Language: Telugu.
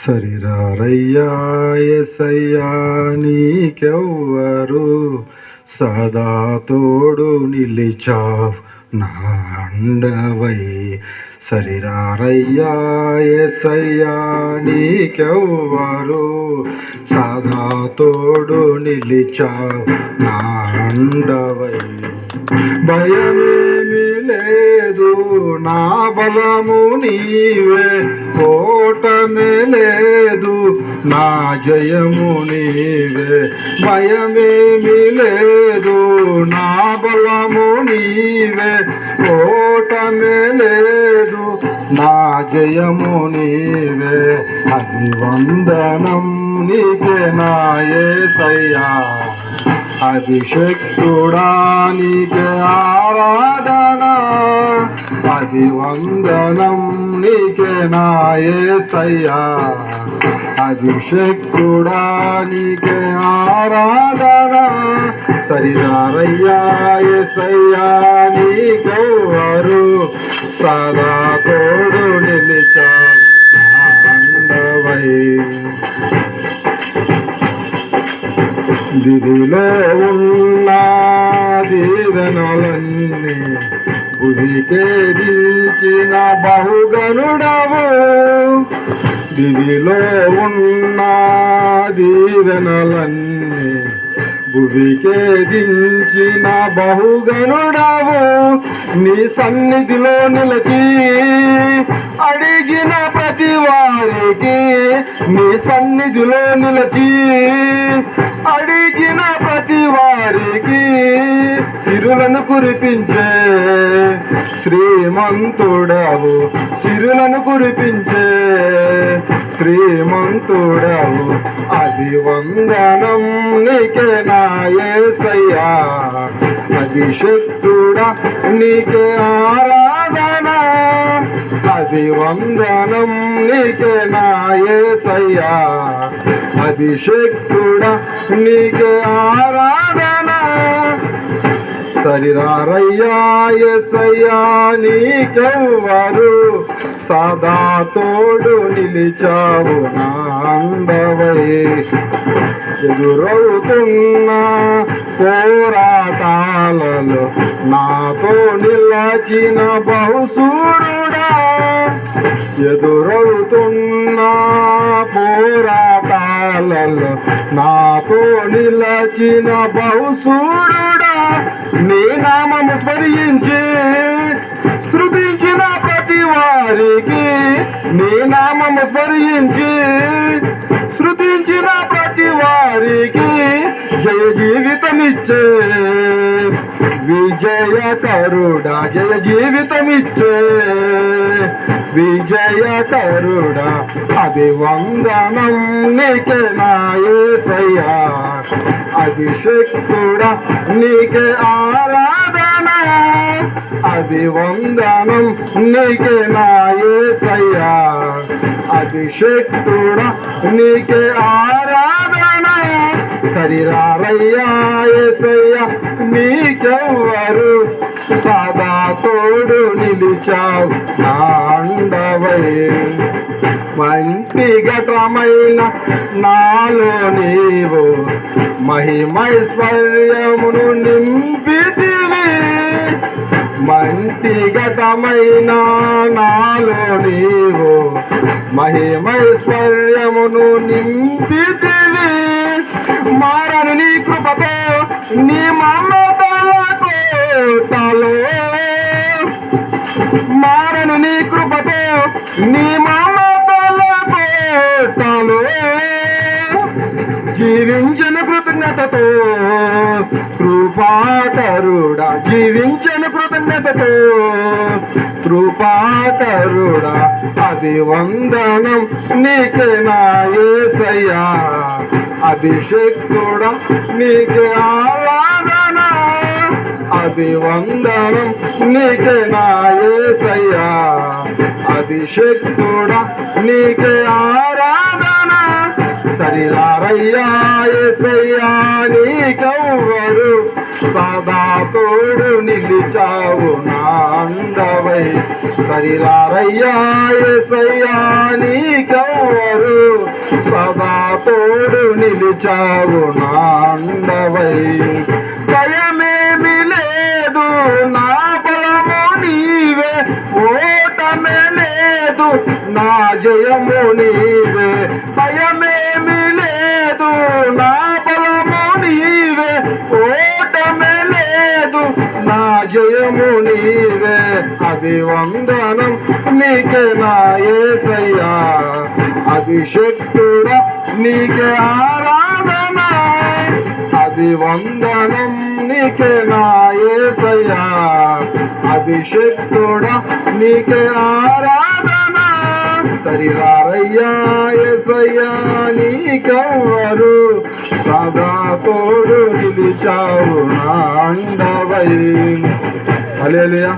సరిరారయ్యా ఎసయ్యా నీకెవ్వరు సదా తోడు నిలిచావు నాండవై సరిరారయ్యా ఎసయ్యా నీకెవ్వరు సదా తోడు నిలిచావు నాండవై భయమే నా బలము నీవే ఓటమే లేదు నా జయము నీవే. భయమేమి లేదు నా బలము నీవే ఓటమే లేదు నా జయము నీవే. అభివందనం నీకే నా అభిషక్తుడా నీకే ఆరా అది వందనం నీకే నాయసయ్యా అభిషక్తుడానికి ఆరాధన. సరిదారయ్యా ఎసయ్యా నీకెవరు సదా తోడు నిలిచా దిదిలో ఉన్నా దీవెనలన్నీ భువికే దించిన బహుగనుడవు దివిలో ఉన్న దీవెనలన్నీ భువికే దించిన బహుగనుడవు నీ సన్నిధిలో నిలచి అడిగిన ప్రతి వారికి నీ సన్నిధిలో నిలచి అడిగిన ప్రతి వారికి సిరులను కురిపించే శ్రీమంతుడవు. సిరులను కురిపించే శ్రీమంతుడవు. అది వందనం నీకే నాయసయ్యా. అభిషక్తుడా నీకే ఆరాధన. అది వందనం నీకే నాయసయ్యా. అభిషక్తుడా నీకే ఆరాధన. సరిరారయ్యా ఎసయ్యా నీకెవ్వరు సదా తోడు నిలిచావు నా అందవై. ఎదురవుతున్న పోరాటాలలో నాతో నిలచిన బహుసూరుడా ఎదురవుతున్న పోరాటాలలో నాతో నిలచిన బహుసూరుడా నీ నామము స్మరించి శృతించిన ప్రతి వారికి నీ నామము స్మరించి శృతించిన ప్రతి వారికి జయ జీవితమిచ్చే. విజయ కరుడా జయ జీవితమిచ్చే. విజయకరుడా అది వందనం నీకే నాయసయ్యా అభిషక్తుడా నీకే ఆరాధన. అది వందనం నీకే నాయసయ్యా అభిషక్తుడా నీకే ఆరాధన. సరిరారయ్యా ఏసయ్యా నీకెవ్వరు సదా తోడు నిలిచావు. నాండవయ్యే మంటి ఘటమైన నాలో నీవు మహిమైశ్వర్యమును నింపితివి. మంటి ఘటమైన నాలో నీవు మహిమైశ్వర్యమును నింపితివి. మారని నీ కృపతో నీ మమతల కోటలో మారని నీ కృపతో నీ మమతల కోటలో జీవించను కృతజ్ఞతతో కృపాకరుడా జీవించను కృతజ్ఞతతో కృపాకరుడా అది వందనం నీకే నా యేసయ్యా అభిషేకుడా నీకే ఆరాధన. అది వందనం నీకే నా యేసయ్యా అభిషేకుడా నీకే ఆరాధన. సరిరారయ్యా ఏసయ్యా నీకెవ్వరు సదా తోడు నిలిచావు నాండవై సరిరారయ్యా ఎసయ్యా నీకెవ్వరు సదా తోడు నిలిచావు నాండవై లేదు. నా జయము నీవే. భయమేమి లేదు. నా బలము నీవే. ఓటమే లేదు. నా జయము నీవే. అభివందనం నీకే నా ఏసయ్యా. అభిషక్తుడా నీకే ఆరాధన. అభివందనం నీకే నా ఏసయ్యా. అభిషక్తుడా నీకే ఆరా సరిరారయ్యా ఏసయ్యా నీకెవ్వరు? సదా తోడు నిలిచావు నా అండవై. హల్లెలూయా.